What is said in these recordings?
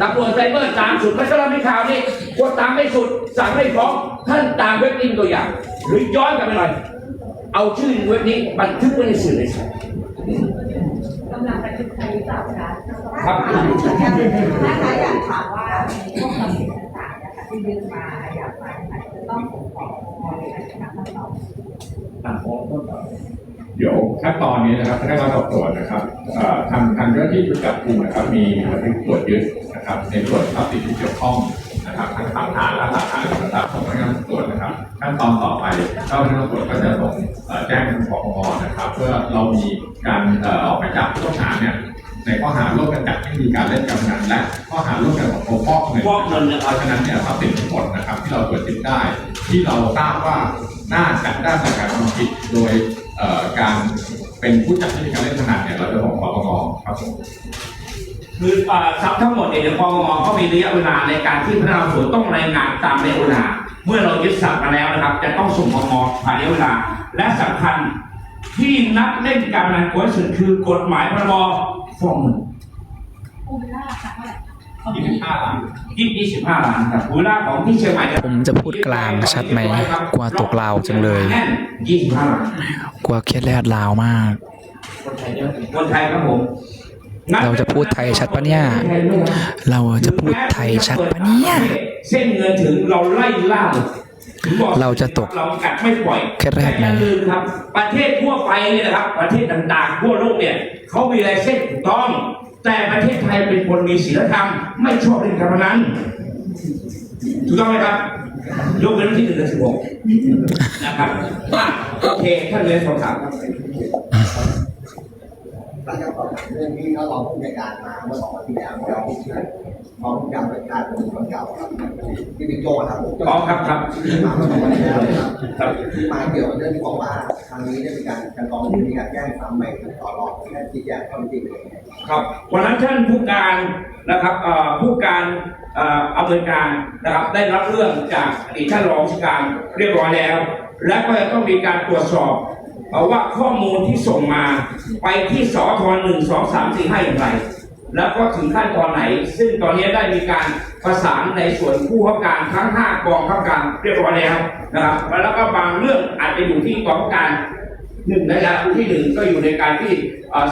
ตำรวจไซเบอร์ตามสุดไม่ใช่เราไม่ข่าวนี่กดตามไม่สุด สั่งไม่ฟ้องท่านตามเว็บนี้ตัวอย่าง หรือย้อนกลับไปหน่อย เอาชื่อเว็บนี้บันทึกไว้ในสื่อเลยครับกำลังบันทึกคดีสาวนะครับนะคะอยากถามว่าพวกความผิดต่างๆนะคะที่ยื่นมาอยากฟังค่ะจะต้องส่งต่อในการทำขั้นตอนอะขอโทษครับ เดี๋ยวขั้นตอนนี้นะครับพนักงานสอบสวนนะครับเอ่อทางทางเจ้าหน้าที่ชุดจับกลุ่มนะครับ มีบันทึกตรวจยึดนะครับ ในส่วนทรัพย์สินที่เกี่ยวข้องนะครับทั้งหลักฐานและหลักฐานต่างๆของพนักงานสอบสวนนะครับ ขั้นตอนต่อไปเจ้าพนักงานสอบสวนก็จะส่งเอ่อแจ้งทางปปงนะครับ เพื่อเรามีการเอ่อออกหมายจับผู้ต้องหาเนี่ยในข้อหาร่วมกันจัดให้มีการเล่นการพนันและข้อหาร่วมกันของฟอกเงินฟอกเงินนะครับเพราะฉะนั้นเนี่ยทรัพย์สินทั้งหมดนะครับ ที่เราตรวจยึดได้ ที่เราทราบว่าน่าจะได้จากการทำผิดโดยเอ่อ การเป็นผู้จัดให้มีการเล่นพนันเนี่ยเราจะส่งปปงครับผมคือทรัพย์ทั้งหมดเนี่ยปปงก็มีระยะเวลาในการที่พนักงานสวนต้องรายงานตามระยะเวลา เมื่อเรายึดทรัพย์มาแล้วนะครับ จะต้องส่งปปงภายในเวลา และสำคัญที่นักเล่นการพนันกลัวที่สุดคือกฎหมายพรบฟ้องเงิน คูเวล่าค่ะเท่าไหร่ยี่สิบห้าล้านยี่ยี่สิบห้าล้านครับมูลค่าของที่เชียงใหม่เนี่ยผมจะพูดกลางชัดไหมกลัวตกลาวจังเลยยี่สิบห้าล้านกลัวเครียดแรดลาวมาก คนไทยเยอะคนไทยครับผมเราจะพูดไทยชัดปะเนี่ย เราจะพูดไทยชัดปะเนี่ย เส้นเงินถึงเราไล่ล่าถึงบอกเราจะตกเรากัดไม่ปล่อยแค่แรกไหมต่อย่าลืมครับประเทศทั่วไปเนี่ยนะครับ ประเทศต่างๆทั่วโลกเนี่ยเขามีลายเส้นถูกต้อง แต่ประเทศไทยเป็นคนมีศีลธรรม ไม่ชอบเล่นการพนันถูกต้องไหมครับ ยกเว้นที่หนึ่งและสิบหกนะครับโอเคท่านเลยสองสามครับ หลังจากสอบถามเรื่องที่เขารองผู้จัดการมาเมื่อสองวันที่แล้วเรารองผู้จัดการเป็นคนเก่าครับที่บิ๊กโจ้ครับอ๋อครับครับที่มาเมื่อสองวันที่แล้วนะครับครับที่มาเกี่ยวกับเรื่องที่บอกว่าครั้งนี้ได้มีการการกองทุนมีการแจ้งความใหม่ต่อรองและชี้แจงข้อเท็จจริงเลยครับวันนั้นท่านผู้การนะครับเอ่อผู้การเอ่ออำนวยการนะครับได้รับเรื่องจากอดีตท่านรองผู้การเรียบร้อยแล้ว และก็จะต้องมีการตรวจสอบ เอ่อว่าข้อมูลที่ส่งมาไปที่สอทหนึ่งสองสามสี่ห้าอย่างไร แล้วก็ถึงขั้นตอนไหน ซึ่งตอนนี้ได้มีการประสานในส่วนผู้ข้าการทั้ง5กองข้าการเรียบร้อยแล้วนะครับแล้วก็บางเรื่องอาจจะอยู่ที่กองข้าการหนึ่งในระดับที่หนึ่งก็อยู่ในการที่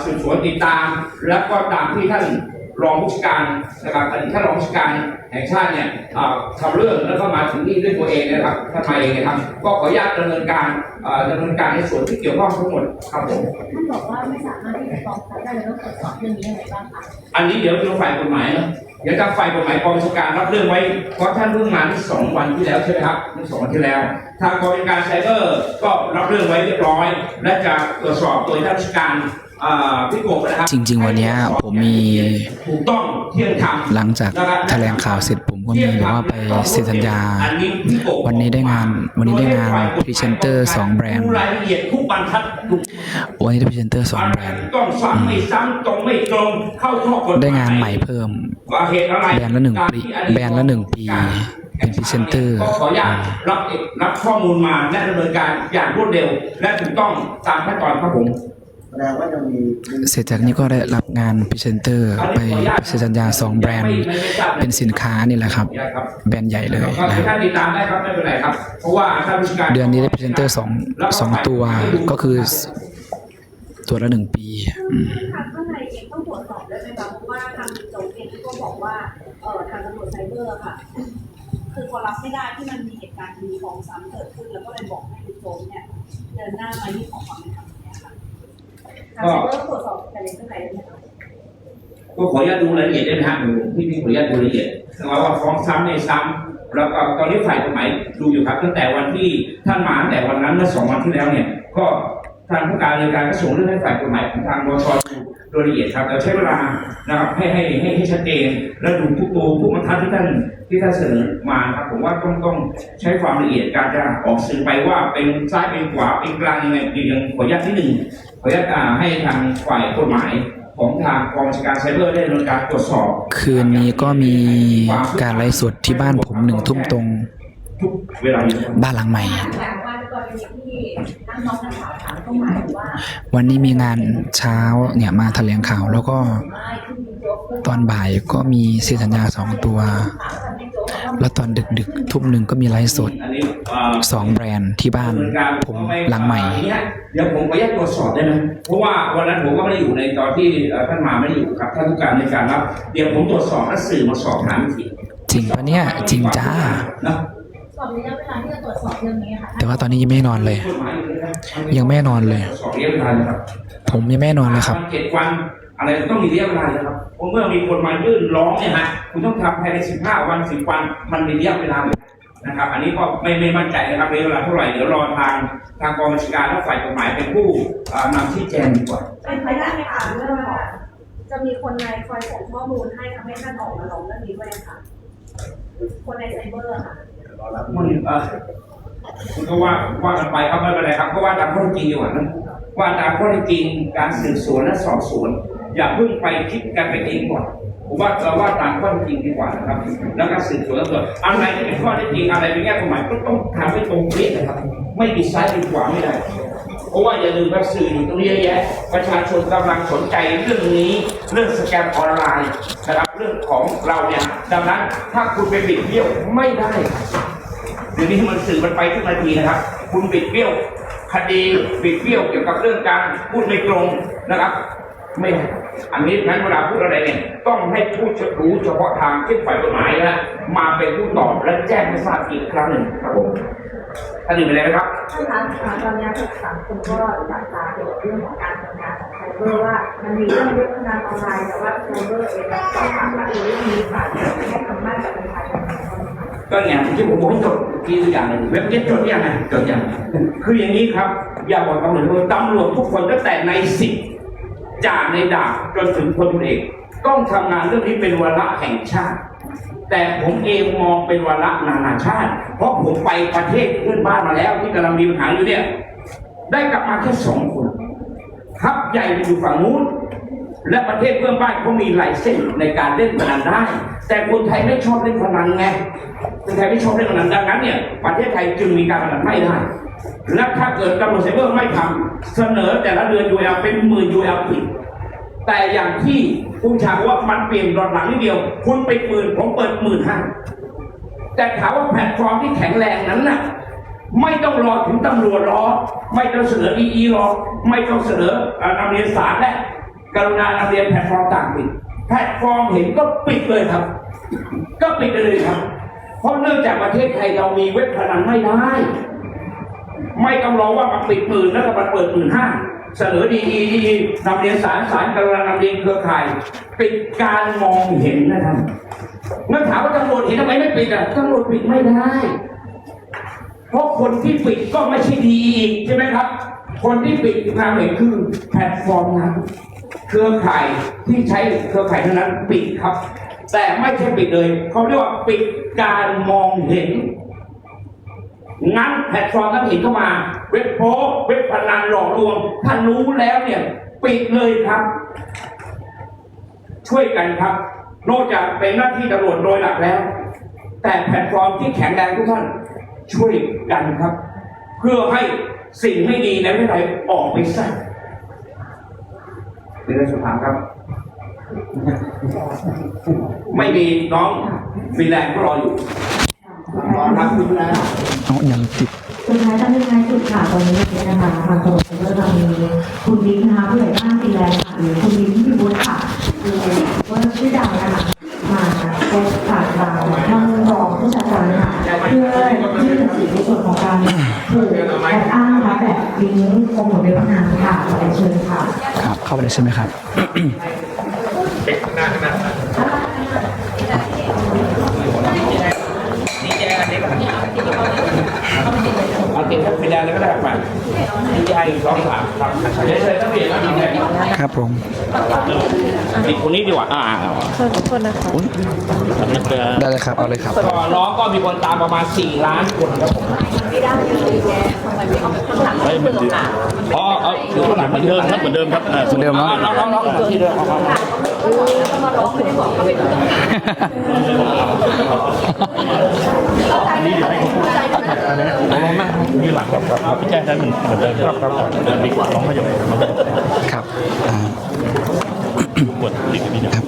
สืบสวนติดตาม แล้วก็ตามที่ท่านรองผู้การนะครับท่านรองผู้การ แห่งชาติเนี่ยเอ่อทำเรื่องแล้วก็มาถึงนี่ด้วยตัวเองนะครับท่านมาเองนะครับ ก็ขออนุญาตดำเนินการเอ่อดำเนินการในส่วนที่เกี่ยวข้องทั้งหมดครับผมท่านบอกว่าไม่สามารถที่จะฟ้องศาลได้เลยต้องตรวจสอบเรื่องนี้ยังไงบ้างคะอันนี้เดี๋ยวเราฝ่ายกฎหมายนะเดี๋ยวทางฝ่ายกฎหมายกองบัญชาการรับเรื่องไว้เพราะท่านเพิ่งมาที่สองวันที่แล้วใช่ไหมครับเมื่อสองวันที่แล้ว ทางกองบัญชาการไซเบอร์ก็รับเรื่องไว้เรียบร้อย และจะตรวจสอบโดยท่านผู้จัดการอ่าพี่กบนะครับ จริง ๆ วันเนี้ยผมมีถูกต้องเที่ยงธรรมหลังจากแถลงข่าวเสร็จผมก็มีแบบว่าไปเซ็นสัญญาอันนี้พี่กบวันนี้ได้งานวันนี้ได้งานพรีเซนเตอร์สองแบรนด์รายละเอียดทุกบรรทัดทุกวันนี้ได้พรีเซนเตอร์สองแบรนด์ต้องซ้ำไม่ซ้ำตรงไม่ตรงเข้าข้อกฎหมายได้งานใหม่เพิ่มว่าเหตุอะไรแบรนด์ละหนึ่งปีแบรนด์ละหนึ่งปีเป็นพรีเซนเตอร์ก็ขออนุญาตรับเอกรับข้อมูลมาและดำเนินการอย่างรวดเร็ว และถูกต้องตามขั้นตอนครับผม แสดงว่ายังมีเสร็จจากนี้ก็ได้รับงานพรีเซนเตอร์ไปเซ็นสัญญาสองแบรนด์ เป็นสินค้านี่แหละครับ แบรนด์ใหญ่เลยก็นะคท่ารับนติดตามได้ครับไม่เป็นไรครับเพราะว่าท่านผู้การเดือนนี้ได้พรีเซนเตอร์สองสองตัวก็คือตัวละหนึ่งปีอืมทางข้างในเองต้องตรวจสอบด้วยไหมคะเพราะว่าทางโจเองก็บอกว่าเอ่อทางตำรวจไซเบอร์ค่ะ คือพอรับไม่ได้ที่มันมีเหตุการณ์มีของซ้ำเกิดขึ้น แล้วก็เลยบอกให้คุณโจเนี่ยเดินหน้ามาที่ของความเป็นธรรม เนี่ยค่ะทางไซเบอร์ตรวจสอบแต่ในข้างในได้ไหมคะก็ขออนุญาตดูรายละเอียดด้วยนะฮะหนูพี่พี่ขออนุญาตดูรายละเอียดว่าว่าฟ้องซ้ำในซ้ำแล้วก็ตอนนี้ฝ่ายกฎหมายดูอยู่ครับตั้งแต่วันที่ท่านมาตั้งแต่วันนั้นเมื่อสองวันที่แล้วเนี่ย ก็ทางผู้การในวยการก็ส่งเรื่องให้ฝ่ายกฎหมายของทางบชดู โดยละเอียดครับเราใช้เวลานะครับให้ให้ให้ให้ชัดเจนและดูทุกตัวทุกบรรทัดที่ท่านที่ท่านเสนอมาครับผมว่าต้องต้องใช้ความละเอียดการจะออกสื่อไปว่าเป็นซ้ายเป็นขวาเป็นกลางยังไงดียังขออนุญาตที่หนึ่งขออนุญาตอ่าให้ทางฝ่ายกฎหมายของทางกองบัญชาการไซเบอร์ได้ดำเนินการตรวจสอบ คืนนี้ก็มีการไลฟ์สดที่บ้านผมหนึ่งทุ่มตรง ทุกเวลาอยู่ครับบ้านหลังใหม่แต่ ว่ากรณีที่นักน้องนักข่าวถามก็หมายถึงว่าวันนี้มีงานเช้าเนี่ยมาแถลงข่าวแล้วก็ไม่ขึ้นมียกตอนบ่ายก็มีเซ็นสัญญาสองตัว แล้วตอนดึกๆทุ่มหนึ่งก็มีไลฟ์สดอันนี้เอ่อสองแบรนด์ที่บ้านผมหลังใหม่ เดี๋ยวผมขออนุญาตตรวจสอบได้ไหมเพราะว่าวันนั้นผมก็ไม่ได้อยู่ในตอนที่เอ่อท่านมาไม่ได้อยู่ครับท่านผู้การในการรับ เดี๋ยวผมตรวจสอบและสื่อมาสอบถามอีกทีจริงปะเนี่ยจริงจ้านะส อบระยะเวลาที่จะตรวจสอบเรื่องนี้ค่ะ แต่ว่าตอนนี้ยังไม่นอนเลยกฎหมายอยู่เลยนะยังไม่นอนเลย สอบระยะเวลานะครับผมยังไม่นอนเลยครับวันเจ็ดวันอะไรต้องมีระยะเวลานะครับเพราะเมื่อมีคนมายื่นร้องเนี่ยฮะคุณต้องทำภายในสิบห้าวันสิบวันมันมีระยะเวลานะครับ อันนี้ก็ไม่ไม่มั่นใจนะครับระยะเวลาเท่าไหร่เดี๋ยวรอทางทางกองบัญชาการและฝ่ายกฎหมายเป็นผู้อ่านำชี้แจงดีกว่า เป็นไปได้ไหมคะเรื่องของจะมีคนในคอยส่งข้อมูลให้ทำให้ท่านออกมาลงเรื่องนี้ด้วยค่ะ คนในไซเบอร์ค่ะ รอรับมันเออคุณก็ว่าว่ากันไปครับไม่เป็นไรครับก็ว่าตามข้อเท็จจริงดีกว่านะว่าตามข้อเท็จจริงการสืบสวนและสอบสวน อย่าเพิ่งไปคิดกันไปเองก่อนผมว่าเราว่าตามข้อเท็จจริงดีกว่านะครับ แล้วก็สืบสวนแล้วอะไรที่เป็นข้อเท็จจริงอะไรเป็นแง่ความหมายก็ต้องทำให้ตรงเป๊ะนะครับ ไม่ดีซ้ายมีขวาไม่ได้ เพราะว่าอย่าลืมว่าสื่ออยู่ตรงนี้เยอะแยะประชาชนกำลังสนใจเรื่องนี้เรื่องสแกมออนไลน์นะครับเรื่องของเราเนี่ยดังนั้นถ้าคุณไปบิดเบี้ยวไม่ได้เดี๋ยวนี้มันสื่อมันไปทุกนาทีนะครับ คุณบิดเบี้ยวคดีบิดเบี้ยวเกี่ยวกับเรื่องการพูดไม่ตรงนะครับไม่อันนี้นั้นเวลาพูดอะไรเนี่ยต้องให้ผู้รู้เฉพาะทางที่ฝ่ายกฎหมายนะมาเป็นผู้ตอบและแจ้งให้ทราบอีกครั้งหนึ่งครับผม ท่านอื่นไปเลยนะครับท่านคะตอนนี้สังคมก็จับตาเกี่ยวกับเรื่องของการทำงานของไซเบอร์ว่ามันมีเรื่องเว็บพนันออนไลน์แต่ว่าไซเบอร์เองก็สามารถรู้เรื่องนี้ผ่านให้คำมั่นกับประชาชนก็เนี่ยที่ผมบอกให้จดกี่ตัวอย่างหนึ่งเว็บเจ็ตจดยังไงจดยังคืออย่างนี้ครับ อย่าบอกตำรวจตำรวจทุกคนตั้งแต่ในสิบจ่าในดาบจนถึงพลเอกต้องทำงานเรื่องนี้เป็นวาระแห่งชาติ แต่ผมเองมองเป็นวาระนานาชาติ เพราะผมไปประเทศเพื่อนบ้านมาแล้วที่กำลังมีปัญหาอยู่เนี่ย ได้กลับมาแค่สองคนทัพใหญ่อยู่ฝั่งนู้น และประเทศเพื่อนบ้านเขามีไลเซนส์ในการเล่นพนันได้ แต่คนไทยไม่ชอบเล่นพนันไงคนไทยไม่ชอบเล่นพนันดังนั้นเนี่ยประเทศไทยจึงมีการพนันไม่ได้และถ้าเกิดตำรวจไซเบอร์ไม่ทำเสนอแต่ละเดือน UL เอลเป็นหมื่น UL ผิด แต่อย่างที่คุณชาบอกว่ามันเปลี่ยนรอนหลังนิดเดียว คุณไปหมื่นผมเปิดหมื่นห้าแต่ถามว่าแพลตฟอร์มที่แข็งแรงนั้นน่ะ ไม่ต้องรอถึงตำรวจรอ ไม่ต้องเสนอ EE รอ ไม่ต้องเสนออ่อนำเรียนสารและกรุณานำเรียนแพลตฟอร์มต่างปิดแพลตฟอร์มเห็นก็ปิดเลยครับ ก็ปิดเลยครับ เพราะเนื่องจากประเทศไทยเรามีเว็บพนันไม่ได้ ไม่ต้องรอว่ามาปิดหมื่นแล้วก็มาเปิดหมื่นห้า เสนอดีดีดีนำเรียนสารสารกรุณานำเรียนเครือข่ายปิดการมองเห็นนะครับงั้นถามว่าตำรวจเห็นทำไมไม่ปิดอะตำรวจปิดไม่ได้ เพราะคนที่ปิดก็ไม่ใช่ดีีใช่ไหมครับ คนที่ปิดทางเห็นคือแพลตฟอร์มนั้นเครือข่ายที่ใช้เครือข่ายเท่านั้นปิดครับ แต่ไม่ใช่ปิดเลย เขาเรียกว่าปิดการมองเห็น งั้นแพลตฟอร์มนั้นเห็นเข้ามา เว็บโป๊เว็บพนันหลอกลวงถ้ารู้แล้วเนี่ยปิดเลยครับ ช่วยกันครับ นอกจากเป็นหน้าที่ตำรวจโดยหลักแล้ว แต่แพลตฟอร์มที่แข็งแรงทุกท่านช่วยกันครับ เพื่อให้สิ่งไม่ดีในประเทศไทยออกไปซะเป็นเรื่องสุดท้ายครับ ไม่มีน้องฟินแลนด์ก็รออยู่ รอรับคุณแล้วเอาย่างติดสุดท้ายท่านเป็นนายสุดค่ะตอนนี้เนะคะทางตำรวจก็จะมีคุณบิ๊กนะคะผู้ใหญ่บ้านฟินแลนด์ค่ะหรือคุณบิ๊กที่บุญค่ะคือว่าชื่อดังนะคะมาพบปากทางท่านรองผู้จัดการค่ะเพื่อยื่นหนังสือในส่วนของการถูกแอบอ้างนะคะแบบลิงก์โปรโมทเว็บพนันค่ะขอเชิญค่ะครับเข้าไปเลยใช่ไหมครับนี่แจอันนี้ก็เอา เก็บทั้งฟินแลนด์เลยก็ได้ไปนี่แจอีกสองสามครับเดี๋ยวเปลี่ยนผู้ใหญ่บ้านดีใจครับผม อีกคนนี้ดีกว่า อ่าได้เลยครับ เอาเลยครับก็น้องก็มีคนตามประมาณ 4 ล้านคนครับผมเพราะเอาอยู่ข้างหลังเหมือนเดิมครับเหมือนเดิมครับเหมือนเดิมเนอะน้องน้องน้องที่เดิมเอามาพี่แจ้งได้เหมือนเหมือนเดิมครับครับเดินดีกว่าน้องไม่ยอมครั บอ่ากดติดนี่นะครับ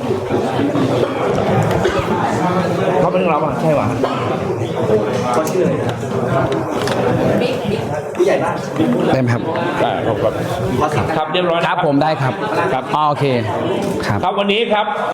เขาเป็นเราอะใช่หวะได้ไหมครับครับเรียบร้อยครับผมได้ครับครับ อ๋อโอเคครับ ครับวันนี้ครับ